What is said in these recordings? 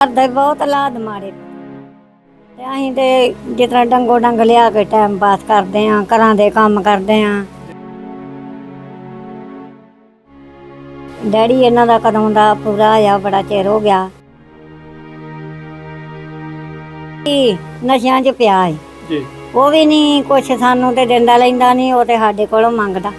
ਕਰਦੇ ਬਹੁਤ ਹਾਲਾਤ ਮਾੜੇ ਤੇ ਅਸੀਂ ਤੇ ਜਿਸ ਤਰ੍ਹਾਂ ਡੰਗੋ ਡੰਗ ਲਿਆ ਕੇ ਟਾਈਮ ਪਾਸ ਕਰਦੇ ਆਂ ਘਰਾਂ ਦੇ ਕੰਮ ਕਰਦੇ ਆਂ ਡੈਡੀ ਇਹਨਾਂ ਦਾ ਕਦੋਂ ਦਾ ਪੂਰਾ ਆ ਬੜਾ ਚਿਰ ਹੋ ਗਿਆ। ਕੀ ਨਸ਼ਿਆਂ 'ਚ ਪਿਆ ਏ ਜੀ। ਉਹ ਵੀ ਨਹੀਂ ਕੁਛ ਸਾਨੂੰ ਤੇ ਦਿੰਦਾ ਲੈਂਦਾ ਨਹੀਂ ਉਹ ਤੇ ਸਾਡੇ ਕੋਲੋਂ ਮੰਗਦਾ।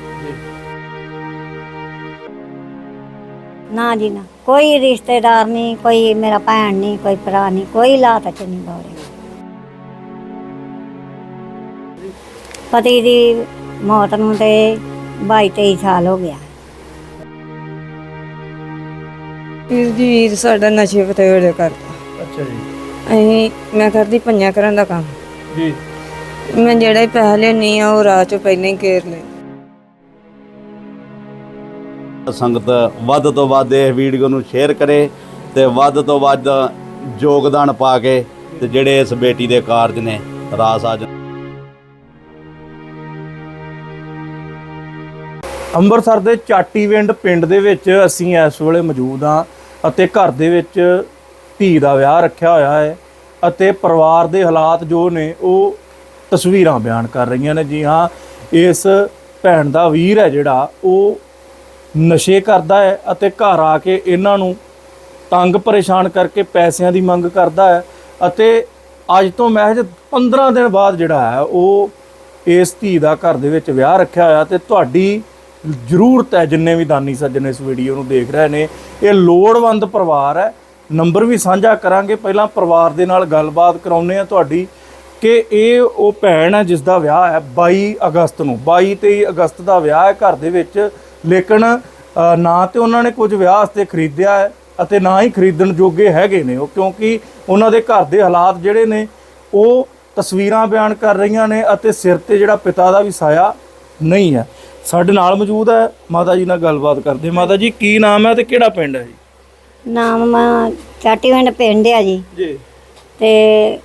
ਨਾ ਜੀ ਨਾ। ਕੋਈ ਰਿਸ਼ਤੇਦਾਰ ਨਹੀਂ ਕੋਈ ਮੇਰਾ ਭੈਣ ਨਹੀਂ ਕੋਈ ਭਰਾ ਨਹੀਂ ਕੋਈ ਲਾਤ ਚ ਨਹੀਂ ਬੋਰੇ ਪਤੀ ਦੀ ਮੌਤ ਨੂੰ ਤੇ 22 23 ਸਾਲ ਹੋ ਗਿਆ। ਵੀਰ ਜੀ ਵੀਰ ਸਾਡਾ ਨਸ਼ੇ ਬਥੇਰੇ ਕਰਦਾ। ਅੱਛਾ ਜੀ। ਅਸੀਂ ਮੈਂ ਕਰਦੀ ਪੰਜਾਂ ਕਰਨ ਦਾ ਕੰਮ। ਜੀ। ਮੈਂ ਜਿਹੜਾ ਹੀ ਪੈਸਾ ਲੈਣੀ ਆ ਉਹ ਰਾਹ ਚੋਂ ਪਹਿਲਾਂ ਹੀ ਕੇਰ ਲੈ ਸੰਗਤ ਵੱਧ ਤੋਂ ਵੱਧ ਇਹ ਵੀਡੀਓ ਨੂੰ ਸ਼ੇਅਰ ਕਰੇ ਤੇ ਵੱਧ ਤੋਂ ਵੱਧ ਯੋਗਦਾਨ ਪਾ ਕੇ ਤੇ ਜਿਹੜੇ ਇਸ ਬੇਟੀ ਦੇ ਕਾਰਜ ਨੇ ਰਾਸ ਆ ਅੰਮ੍ਰਿਤਸਰ ਦੇ ਚਾਟੀਵਿੰਡ ਪਿੰਡ ਦੇ ਵਿੱਚ ਅਸੀਂ ਇਸ ਵੇਲੇ ਮੌਜੂਦ ਹਾਂ ਅਤੇ ਘਰ ਦੇ ਵਿੱਚ ਧੀ ਦਾ ਵਿਆਹ ਰੱਖਿਆ ਹੋਇਆ ਹੈ ਅਤੇ ਪਰਿਵਾਰ ਦੇ ਹਾਲਾਤ ਜੋ ਨੇ ਉਹ ਤਸਵੀਰਾਂ ਬਿਆਨ ਕਰ ਰਹੀਆਂ ਨੇ। ਜੀ ਹਾਂ, ਇਸ ਭੈਣ ਦਾ ਵੀਰ ਹੈ ਜਿਹੜਾ, ਉਹ ਨਸ਼ੇ ਕਰਦਾ ਹੈ ਅਤੇ ਘਰ ਆ ਕੇ ਇਹਨਾਂ ਨੂੰ ਤੰਗ ਪਰੇਸ਼ਾਨ ਕਰਕੇ ਪੈਸਿਆਂ ਦੀ ਮੰਗ ਕਰਦਾ ਹੈ ਅਤੇ ਅੱਜ ਤੋਂ ਮਹਿਜ 15 ਦਿਨ ਬਾਅਦ ਜਿਹੜਾ ਹੈ ਉਹ ਇਸ ਧੀ ਦਾ ਘਰ ਦੇ ਵਿੱਚ ਵਿਆਹ ਰੱਖਿਆ ਹੋਇਆ ਤੇ ਤੁਹਾਡੀ ਜ਼ਰੂਰਤ ਹੈ ਜਿੰਨੇ ਵੀ ਦਾਨੀ ਸੱਜਣ ਇਸ ਵੀਡੀਓ ਨੂੰ ਦੇਖ ਰਹੇ ਨੇ, ਇਹ ਲੋੜਵੰਦ ਪਰਿਵਾਰ ਹੈ। ਨੰਬਰ ਵੀ ਸਾਂਝਾ ਕਰਾਂਗੇ। ਪਹਿਲਾਂ ਪਰਿਵਾਰ ਦੇ ਨਾਲ ਗੱਲਬਾਤ ਕਰਾਉਨੇ ਆ ਤੁਹਾਡੀ ਕਿ ਇਹ ਉਹ ਭੈਣ ਹੈ ਜਿਸ ਦਾ ਵਿਆਹ ਹੈ 22 ਅਗਸਤ ਨੂੰ। 22 23 ਅਗਸਤ ਦਾ ਵਿਆਹ ਹੈ। ਘਰ ਦੇ ਵਿੱਚ ਲੇਕਿਨ ਨਾ ਤੇ ਉਹਨਾਂ ਨੇ ਕੁਝ ਵਿਆਹ ਵਾਸਤੇ ਖਰੀਦਿਆ ਹੈ ਅਤੇ ਨਾ ਹੀ ਖਰੀਦਣ ਜੋਗੇ ਹੈਗੇ ਨੇ ਉਹ ਕਿਉਂਕਿ ਉਹਨਾਂ ਦੇ ਘਰ ਦੇ ਹਾਲਾਤ ਜਿਹੜੇ ਨੇ ਉਹ ਤਸਵੀਰਾਂ ਬਿਆਨ ਕਰ ਰਹੀਆਂ ਨੇ ਅਤੇ ਸਿਰ ਤੇ ਜਿਹੜਾ ਪਿਤਾ ਦਾ ਵੀ ਸਾਇਆ ਨਹੀਂ ਹੈ। ਸਾਡੇ ਨਾਲ ਮੌਜੂਦ ਹੈ ਮਾਤਾ ਜੀ ਨਾਲ ਗੱਲਬਾਤ ਕਰਦੇ ਹਾਂ। ਮਾਤਾ ਜੀ ਕੀ ਨਾਮ ਹੈ ਤੇ ਕਿਹੜਾ ਪਿੰਡ ਹੈ ਜੀ? ਨਾਮ ਚਾਟੀਵਿੰਡ ਪਿੰਡ ਆ ਜੀ। ਜੀ। ਤੇ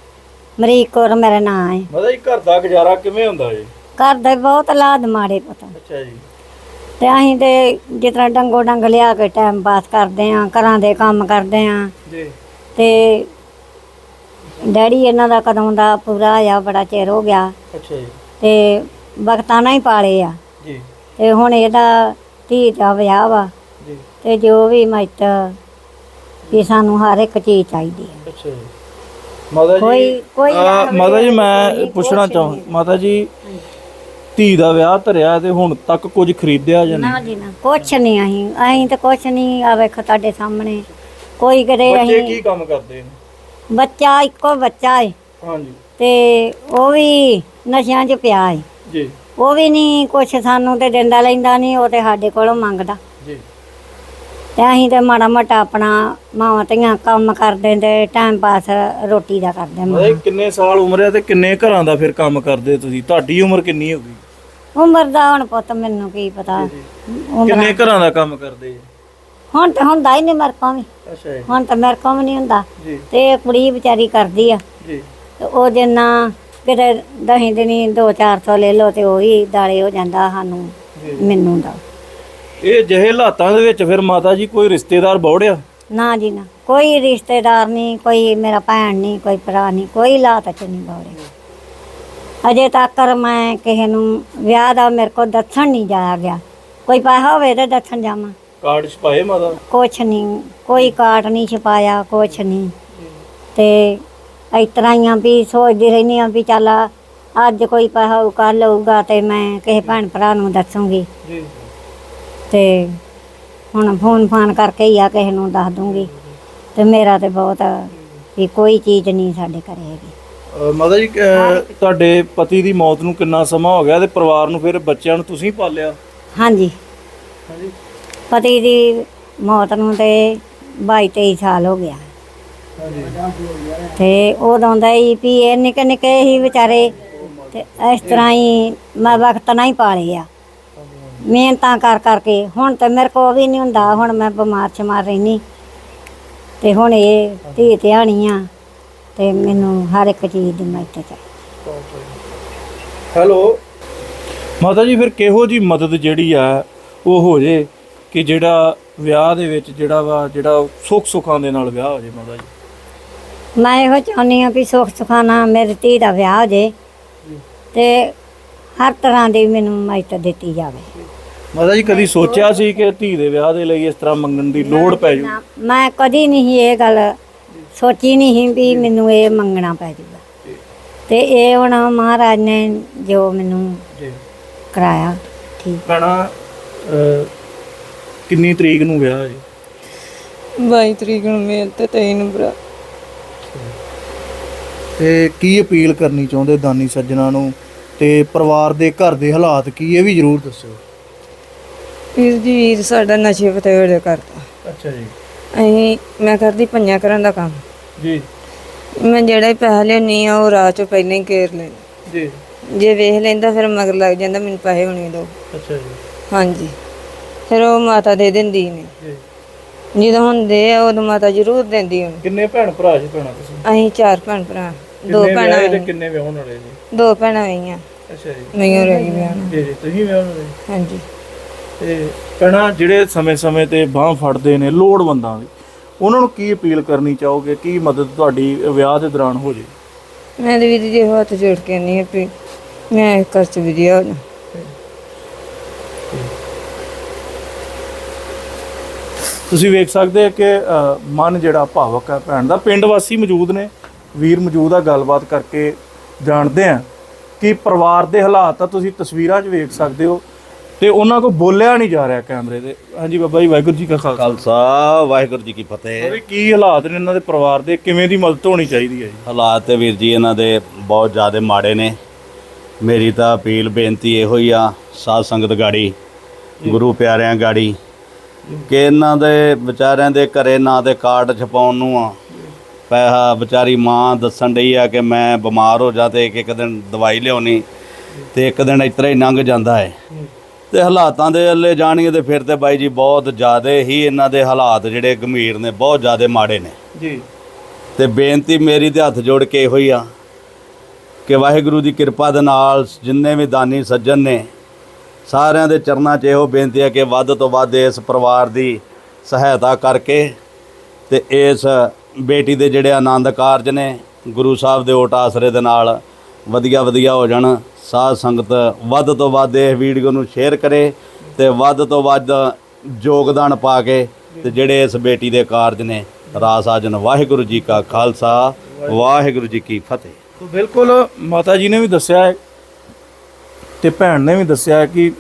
ਮਰੀਕ ਕੌਰ ਮੇਰਾ ਨਾਂ ਹੈ। ਮਾਤਾ ਜੀ ਘਰ ਦਾ ਗੁਜ਼ਾਰਾ ਕਿਵੇਂ ਹੁੰਦਾ ਜੀ? ਘਰ ਦੇ ਬਹੁਤ ਹਾਲਾਤ ਮਾੜੇ ਪਤਾ। ਅੱਛਾ ਜੀ। ਤੇ ਅਸੀਂ ਤੇ ਜਿਸ ਤਰ੍ਹਾਂ ਡੰਗੋ ਡੰਗ ਲਿਆ ਕੇ ਟਾਈਮ ਪਾਸ ਕਰਦੇ ਆਂ ਘਰਾਂ ਦੇ ਕੰਮ ਕਰਦੇ ਆਂ ਜੀ। ਤੇ ਡੈਡੀ ਇਹਨਾਂ ਦਾ ਕਦੋਂ ਦਾ ਪੂਰਾ ਆ ਬੜਾ ਚਿਰ ਹੋ ਗਿਆ। ਅੱਛਾ ਜੀ। ਤੇ ਵਕਤਾਂ ਨਾਲ ਹੀ ਪਾਲੇ ਆ। ਜੀ। ਤੇ ਹੁਣ ਇਹਦਾ ਧੀ ਦਾ ਵਿਆਹ ਵਾ। ਜੀ। ਤੇ ਜੋ ਵੀ ਮਿੱਤ ਵੀ ਸਾਨੂੰ ਹਰ ਇੱਕ ਚੀਜ਼ ਚਾਹੀਦੀ ਹੈ। ਅੱਛਾ ਜੀ। ਮਾਤਾ ਜੀ ਕੋਈ- ਕੋਈ ਅਹ, ਮਾਤਾ ਜੀ ਮੈਂ ਪੁੱਛਣਾ ਕੁਛ ਚਾਹਾਂ ਨਹੀਂ। ਮਾਤਾ ਜੀ ਧੀ ਦਾ ਵਿਆਹ ਧਰਿਆ ਤੇ ਹੁਣ ਤੱਕ ਕੁਝ ਖਰੀਦਿਆ ਜਾਂ ਨਾ ਨਹੀਂ? ਜੀ ਨਾ ਕੁਛ ਨਹੀਂ ਅਸੀਂ ਅਸੀਂ ਤਾਂ ਕੁਛ ਨਹੀਂ ਆ ਵੇਖੋ ਤੁਹਾਡੇ ਸਾਹਮਣੇ। ਕੋਈ ਕਦੇ ਬੱਚੇ ਅਸੀਂ ਕੀ ਕੰਮ ਕਰਦੇ ਨੇ? ਬੱਚਾ ਇੱਕੋ ਬੱਚਾ ਹੈ ਹਾਂਜੀ। ਤੇ ਉਹ ਵੀ ਨਸ਼ਿਆਂ 'ਚ ਪਿਆ ਹੈ ਜੀ। ਉਹ ਵੀ ਨਹੀਂ ਕੁਛ ਸਾਨੂੰ ਤੇ ਦਿੰਦਾ ਲੈਂਦਾ ਨਹੀਂ ਉਹ ਤੇ ਸਾਡੇ ਕੋਲੋਂ ਮੰਗਦਾ। ਜੀ। ਤੇ ਅਸੀਂ ਤੇ ਮਾੜਾ ਮੋਟਾ ਆਪਣਾ ਮਾਵਾਂ ਧੀਆਂ ਕੰਮ ਕਰਦੇ ਤੇ ਟਾਈਮ ਪਾਸ ਰੋਟੀ ਦਾ ਕਰਦੇ ਮਾਂ ਕਿੰਨੇ ਸਾਲ ਉਮਰ ਹੈ ਤੇ ਕਿੰਨੇ ਘਰਾਂ ਦਾ ਫਿਰ ਕੰਮ ਕਰਦੇ ਤੁਸੀਂ? ਤੁਹਾਡੀ ਉਮਰ ਕਿੰਨੀ ਹੋ ਗਈ? ਉਮਰ ਦਾ ਹੁਣ ਪੁੱਤ ਮੈਨੂੰ ਕੀ ਪਤਾ। ਉਮਰ ਕਿੰਨੇ ਘਰਾਂ ਦਾ ਕੰਮ ਕਰਦੇ ਜੀ? ਹੁਣ ਤੇ ਹੁੰਦਾ ਹੀ ਨਹੀਂ ਮੇਰੇ ਕੋਲ ਵੀ। ਅੱਛਾ ਜੀ। ਹੁਣ ਤਾਂ ਮੇਰੇ ਕੋਲ ਵੀ ਨਹੀਂ ਹੁੰਦਾ। ਜੀ। ਤੇ ਇਹ ਕੁੜੀ ਵਿਚਾਰੀ ਕਰਦੀ ਆ। ਜੀ। ਤੇ ਉਹ ਜਿੰਨਾ ਕਿਤੇ ਦਹੀਂ ਦਿਨੀ 2-400 ਲੈ ਲਓ ਤੇ ਉਹ ਦਾਲੇ ਹੋ ਜਾਂਦਾ ਸਾਨੂੰ ਮੈਨੂੰ ਦਾ। ਇਹ ਜਿਹੇ ਹਾਲਾਤਾਂ ਦੇ ਵਿੱਚ ਫਿਰ ਮਾਤਾ ਜੀ ਕੋਈ ਰਿਸ਼ਤੇਦਾਰ ਬੌੜਿਆ ਨਾ ਜੀ ਨਾ। ਕੋਈ ਰਿਸ਼ਤੇਦਾਰ ਨਹੀਂ ਕੋਈ ਮੇਰਾ ਭੈਣ ਨਹੀਂ ਕੋਈ ਭਰਾ ਨਹੀਂ ਕੋਈ ਲਾਤ ਚ ਨਹੀਂ ਬੋਰੇ ਅਜੇ ਤੱਕ ਮੈਂ ਕਿਸੇ ਨੂੰ ਵਿਆਹ ਦਾ ਮੇਰੇ ਕੋਲ ਦੱਸਣ ਨਹੀਂ ਜਾਇਆ ਗਿਆ। ਕੋਈ ਪੈਸਾ ਹੋਵੇ ਤੇ ਦੱਸਣ ਜਾਵਾਂ। ਕਾਰਡ ਛਪਾਏ ਮਾਤਾ? ਕੁਛ ਨਹੀਂ। ਕੋਈ ਕਾਟ ਨਹੀਂ ਛਪਾਇਆ ਕੁਛ ਨਹੀਂ। ਤੇ ਇਸ ਤਰ੍ਹਾਂ ਹੀ ਆ ਵੀ ਸੋਚਦੀ ਰਹਿੰਦੀ ਆ ਵੀ ਚੱਲ ਅੱਜ ਕੋਈ ਪੈਸਾ ਉਹ ਕੱਲ ਹੋਊਗਾ ਤੇ ਮੈਂ ਕਿਸੇ ਭੈਣ ਭਰਾ ਨੂੰ ਦੱਸੂਗੀ। ਜੀ। ਤੇ ਹੁਣ ਫੋਨ ਫਾਨ ਕਰਕੇ ਹੀ ਆ ਕਿਸੇ ਨੂੰ ਦੱਸ ਦੂੰਗੀ। ਤੇ ਮੇਰਾ ਤੇ ਬਹੁਤ ਵੀ ਕੋਈ ਚੀਜ਼ ਨਹੀਂ ਸਾਡੇ ਘਰੇ ਹੈਗੀ। ਮਾਤਾ ਜੀ ਤੁਹਾਡੇ ਪਤੀ ਦੀ ਮੌਤ ਨੂੰ ਕਿੰਨਾ ਸਮਾਂ ਹੋ ਗਿਆ ਤੇ ਪਰਿਵਾਰ ਨੂੰ ਫਿਰ ਬੱਚਿਆਂ ਨੂੰ ਤੁਸੀਂ ਪਾਲਿਆ? ਹਾਂਜੀ। ਹਾਂਜੀ। ਪਤੀ ਦੀ ਮੌਤ ਨੂੰ ਤੇ 22 23 ਸਾਲ ਹੋ ਗਿਆ। ਤੇ ਉਦੋਂ ਦਾ ਹੀ ਵੀ ਇਹ ਨਿੱਕੇ ਨਿੱਕੇ ਹੀ ਵਿਚਾਰੇ ਤੇ ਇਸ ਤਰ੍ਹਾਂ ਹੀ ਮੈਂ ਵਕਤ ਨਾਲ ਹੀ ਪਾਲੇ ਆ। ਮਿਹਨਤਾਂ ਕਰ ਕਰਕੇ। ਹੁਣ ਤੇ ਮੇਰੇ ਕੋਲ ਵੀ ਨਹੀਂ ਹੁੰਦਾ। ਹੁਣ ਮੈਂ ਬਿਮਾਰ ਸ਼ਮਾਰ ਰਹਿਨੀ। ਤੇ ਹੁਣ ਇਹ ਧੀ ਧਿਆਣੀ ਆ। ਤੇ ਮੈਨੂੰ ਹਰ ਇੱਕ ਚੀਜ਼ ਦੀ ਮਦਦ ਚਾਹੀਦੀ। ਹੈਲੋ। ਮਾਤਾ ਜੀ ਫਿਰ ਕਿਹੋ ਜੀ ਮਦਦ ਜਿਹੜੀ ਆ ਉਹ ਹੋ ਜੇ ਕਿ ਜਿਹੜਾ ਵਿਆਹ ਦੇ ਵਿੱਚ ਜਿਹੜਾ ਵਾ ਜਿਹੜਾ ਸੁੱਖ ਸੁੱਖਾਂ ਦੇ ਨਾਲ ਵਿਆਹ ਹੋ ਜੇ ਮਾਤਾ ਜੀ? ਮੈਂ ਇਹੋ ਚਾਹੁੰਦੀ ਹਾਂ ਵੀ ਸੁੱਖ ਸੁਖਾਨਾ ਮੇਰੀ ਧੀ ਦਾ ਵਿਆਹ ਹੋ ਜੇ ਤੇ ਹਰ ਤਰ੍ਹਾਂ ਦੀ ਮੈਨੂੰ ਮਾਇਤ ਦਿੱਤੀ ਜਾਵੇ। ਮਾਤਾ ਜੀ ਕਦੀ ਸੋਚਿਆ ਸੀ ਕਿ ਧੀ ਦੇ ਵਿਆਹ ਦੇ ਲਈ ਇਸ ਤਰ੍ਹਾਂ ਮੰਗਣ ਦੀ ਲੋੜ ਪੈ ਜੂ? ਨਾ, ਮੈਂ ਕਦੀ ਨਹੀਂ ਇਹ ਗੱਲ ਸੋਚੀ ਨਹੀਂ ਵੀ ਮੈਨੂੰ ਇਹ ਮੰਗਣਾ ਪੈ ਜਾਊਗਾ ਤੇ ਇਹ ਹੁਣ ਮਹਾਰਾਜ ਨੇ ਜੋ ਮੈਨੂੰ ਜੀ। ਕਰਾਇਆ ਠੀਕ। ਭੈਣਾ ਅਹ, ਕਿੰਨੀ ਤਰੀਕ ਨੂੰ ਵਿਆਹ ਹੈ? 22 ਤਰੀਕ ਨੂੰ ਮੇਲ ਤੇ 23 ਨੂੰ ਭਰਾ। ਤੇ ਕੀ ਅਪੀਲ ਕਰਨੀ ਚਾਹੁੰਦੇ ਦਾਨੀ ਸੱਜਣਾ ਨੂੰ? ਤੇ ਪਰਿਵਾਰ ਦੇ ਘਰ ਦੇ ਹਾਲਾਤ ਕੀ ਇਹ ਵੀ ਜ਼ਰੂਰ ਦੱਸਿਓ। ਵੀਰ ਜੀ ਵੀਰ ਸਾਡਾ ਨਸ਼ੇ ਪਤੇੜੇ ਕਰਦਾ। ਅੱਛਾ ਜੀ। ਅਸੀਂ ਮੈਂ ਕਰਦੀ ਪੰਜਾਂ ਘਰਾਂ ਦਾ ਕੰਮ। ਜੀ। ਮੈਂ ਜਿਹੜਾ ਹੀ ਪੈਸਾ ਲੈਣੀ ਆ ਉਹ ਰਾਹ ਚੋਂ ਪਹਿਲਾਂ ਹੀ ਕੇਰ ਲੈਂਦਾ। ਜੀ। ਜੇ ਵੇਖ ਲੈਂਦਾ ਫਿਰ ਮਗਰ ਲੱਗ ਜਾਂਦਾ ਮੈਨੂੰ ਪੈਸੇ ਹੋਣੇ ਦੋ। ਅੱਛਾ ਜੀ। ਹਾਂਜੀ। ਫਿਰ ਉਹ ਮਾਤਾ ਦੇ ਦਿੰਦੀ ਨੇ। ਜੀ। ਜਦੋਂ ਹੁੰਦੇ ਆ ਉਦੋਂ ਮਾਤਾ ਜ਼ਰੂਰ ਦਿੰਦੀ ਉਹਨੂੰ। ਕਿੰਨੇ ਭੈਣ ਭਰਾ ਜੀ ਭੈਣਾਂ ਤੁਸੀਂ? ਅਸੀਂ ਚਾਰ ਭੈਣ ਭਰਾ। ਦੋ ਕਿੰਨੇ ਭੈਣਾਂ ਵਿਆਹੇ ਤੇ ਹੋਈਆਂ। ਕਿੰਨੇ ਵਿਆਹਣ ਵਾਲੇ ਜੀ? ਦੋ ਭੈਣਾਂ ਹੋਈਆਂ। ਅੱਛਾ ਜੀ। ਨਹੀਂ ਰਹਿ ਵਿਆਹ ਜੀ ਜੀ ਤੁਸੀਂ ਵਿਆਹਣ ਵਾਲੇ? ਹਾਂਜੀ। ਤੇ ਭੈਣਾਂ ਜਿਹੜੇ ਸਮੇਂ-ਸਮੇਂ ਤੇ ਬਾਹ ਫੜਦੇ ਨੇ ਲੋੜਵੰਦਾਂ ਦੀ ਉਹਨਾਂ ਨੂੰ ਕੀ ਅਪੀਲ ਕਰਨੀ ਚਾਹੋਗੇ? ਕੀ ਮਦਦ ਤੁਹਾਡੀ ਵਿਆਹ ਦੇ ਦੌਰਾਨ ਹੋ ਜੇ? ਮੈਂ ਤੇ ਵੀਰ ਜੀ ਹੱਥ ਜੋੜ ਕੇ ਨਹੀਂ ਵੀ ਮੈਂ ਇਸ ਘਰ ਚ ਵਧੀਆ ਹੋ। ਜਾ ਤੁਸੀਂ ਵੇਖ ਸਕਦੇ ਹੋ ਕਿ ਅ, ਮਨ ਜਿਹੜਾ ਭਾਵਕ ਹੈ ਭੈਣ ਦਾ ਪਿੰਡ ਵਾਸੀ ਮੌਜੂਦ ਨੇ ਵੀਰ ਮੌਜੂਦ ਆ ਗੱਲਬਾਤ ਕਰਕੇ ਜਾਣਦੇ ਆ ਕਿ ਪਰਿਵਾਰ ਦੇ ਹਾਲਾਤ ਤਾਂ ਤੁਸੀਂ ਤਸਵੀਰਾਂ 'ਚ ਵੇਖ ਸਕਦੇ ਹੋ ਤੇ ਉਹਨਾਂ ਕੋ ਬੋਲਿਆ ਨਹੀਂ ਜਾ ਰਿਹਾ ਕੈਮਰੇ ਤੇ। ਹਾਂਜੀ ਬਾਬਾ ਜੀ ਵਾਹਿਗੁਰੂ ਜੀ ਕਾ ਖਾਲਸਾ। ਖਾਲਸਾ ਵਾਹਿਗੁਰੂ ਜੀ ਕੀ ਫਤਿਹ। ਵੀ ਕੀ ਹਾਲਾਤ ਨੇ ਇਹਨਾਂ ਦੇ ਪਰਿਵਾਰ ਦੇ? ਕਿਵੇਂ ਦੀ ਮਦਦ ਹੋਣੀ ਚਾਹੀਦੀ ਹੈ ਜੀ? ਹਾਲਾਤ ਤੇ ਵੀਰ ਜੀ ਇਹਨਾਂ ਦੇ ਬਹੁਤ ਜ਼ਿਆਦਾ ਮਾੜੇ ਨੇ। ਮੇਰੀ ਤਾਂ ਅਪੀਲ ਬੇਨਤੀ ਇਹੋ ਹੀ ਆ ਸਾਧ ਸੰਗਤ ਗਾੜੀ ਗੁਰੂ ਪਿਆਰਿਆਂ ਗਾੜੀ ਕਿ ਇਹਨਾਂ ਦੇ ਵਿਚਾਰਿਆਂ ਦੇ ਘਰੇ ਨਾ ਤੇ ਕਾਰਡ ਛਪਾਉਣ ਨੂੰ ਆ। ਪੈਸਾ ਵਿਚਾਰੀ ਮਾਂ ਦੱਸਣ ਡਈ ਆ ਕਿ ਮੈਂ ਬਿਮਾਰ ਹੋ ਜਾ ਤੇ ਇੱਕ ਇੱਕ ਦਿਨ ਦਵਾਈ ਲਿਆਉਣੀ ਤੇ ਇੱਕ ਦਿਨ ਇਤਰਾ ਹੀ ਲੰਘ ਜਾਂਦਾ ਹੈ। ਤੇ ਹਾਲਾਤਾਂ ਦੇ ਅੱਲੇ ਜਾਣੀਏ ਤੇ ਫਿਰ ਤੇ ਬਾਈ ਜੀ ਬਹੁਤ ਜ਼ਿਆਦਾ ਹੀ ਇਹਨਾਂ ਦੇ ਹਾਲਾਤ ਜਿਹੜੇ ਗੰਭੀਰ ਨੇ ਬਹੁਤ ਜ਼ਿਆਦਾ ਮਾੜੇ ਨੇ। ਜੀ। ਤੇ ਬੇਨਤੀ ਮੇਰੀ ਤੇ ਹੱਥ ਜੋੜ ਕੇ ਇਹੋ ਹੀ ਆ ਕਿ ਵਾਹਿਗੁਰੂ ਦੀ ਕਿਰਪਾ ਦੇ ਨਾਲ ਜਿੰਨੇ ਵੀ ਦਾਨੀ ਸੱਜਣ ਨੇ ਸਾਰਿਆਂ ਦੇ ਚਰਨਾਂ 'ਚ ਇਹੋ ਬੇਨਤੀ ਹੈ ਕਿ ਵੱਧ ਤੋਂ ਵੱਧ ਇਸ ਪਰਿਵਾਰ ਦੀ ਸਹਾਇਤਾ ਕਰਕੇ ਤੇ ਇਸ ਬੇਟੀ ਦੇ ਜਿਹੜੇ ਆਨੰਦ ਕਾਰਜ ਨੇ ਗੁਰੂ ਸਾਹਿਬ ਦੇ ਓਟ ਆਸਰੇ ਦੇ ਨਾਲ ਵਧੀਆ ਵਧੀਆ ਹੋ ਜਾਣ। ਸਾਧ ਸੰਗਤ ਵੱਧ ਤੋਂ ਵੱਧ ਇਹ ਵੀਡੀਓ ਨੂੰ ਸ਼ੇਅਰ ਕਰੇ ਤੇ ਵੱਧ ਤੋਂ ਵੱਧ ਯੋਗਦਾਨ ਪਾ ਕੇ ਤੇ ਜਿਹੜੇ ਇਸ ਬੇਟੀ ਦੇ ਕਾਰਜ ਨੇ, ਰਾਸ ਆਜਨ, ਵਾਹਿਗੁਰੂ ਜੀ ਕਾ ਖਾਲਸਾ, ਵਾਹਿਗੁਰੂ ਜੀ ਕੀ ਫਤਿਹ। ਤੋ ਬਿਲਕੁਲ ਮਾਤਾ ਜੀ ਨੇ ਵੀ ਦੱਸਿਆ ਹੈ ਤੇ ਭੈਣ ਨੇ ਵੀ ਦੱਸਿਆ ਹੈ ਕਿ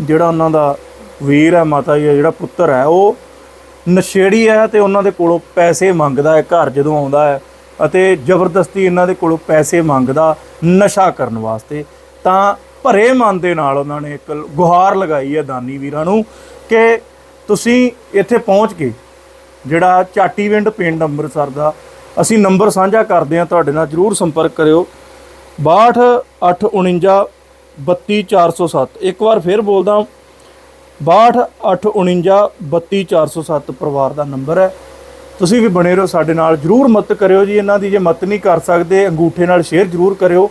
ਜਿਹੜਾ ਉਹਨਾਂ ਦਾ ਵੀਰ ਹੈ, ਮਾਤਾ ਜੀ ਦਾ ਜਿਹੜਾ ਪੁੱਤਰ ਹੈ, ਉਹ ਨਸ਼ੇੜੀ ਹੈ ਤੇ ਉਹਨਾਂ ਦੇ ਕੋਲੋਂ ਪੈਸੇ ਮੰਗਦਾ ਹੈ, ਘਰ ਜਦੋਂ ਆਉਂਦਾ ਹੈ ਅਤੇ ਜ਼ਬਰਦਸਤੀ ਇਹਨਾਂ ਦੇ ਕੋਲੋਂ ਪੈਸੇ ਮੰਗਦਾ ਨਸ਼ਾ ਕਰਨ ਵਾਸਤੇ। ਤਾਂ ਭਰੇ ਮਨ ਦੇ ਨਾਲ ਉਹਨਾਂ ਨੇ ਇੱਕ ਗੁਹਾਰ ਲਗਾਈ ਹੈ ਦਾਨੀ ਵੀਰਾਂ ਨੂੰ ਕਿ ਤੁਸੀਂ ਇੱਥੇ ਪਹੁੰਚ ਕੇ ਜਿਹੜਾ ਚਾਟੀਵਿੰਡ ਪਿੰਡ ਅੰਮ੍ਰਿਤਸਰ ਦਾ ਅਸੀਂ ਨੰਬਰ ਸਾਂਝਾ ਕਰਦੇ ਹਾਂ, ਤੁਹਾਡੇ ਨਾਲ ਜਰੂਰ ਸੰਪਰਕ ਕਰਿਓ। 6289 32407 ਇੱਕ ਵਾਰ ਫਿਰ ਬੋਲਦਾ 6289 32407 ਪਰਿਵਾਰ ਦਾ ਨੰਬਰ ਹੈ। ਤੁਸੀਂ ਵੀ ਬਣੇ ਰਹੋ, ਸਾਡੇ ਨਾਲ ਜਰੂਰ ਮਦਦ ਕਰਿਓ ਜੀ, ਇਹਨਾਂ ਦੀ ਜੇ ਮਦਦ ਨਹੀਂ ਕਰ ਸਕਦੇ, ਅੰਗੂਠੇ ਨਾਲ ਸ਼ੇਅਰ ਜਰੂਰ ਕਰਿਓ।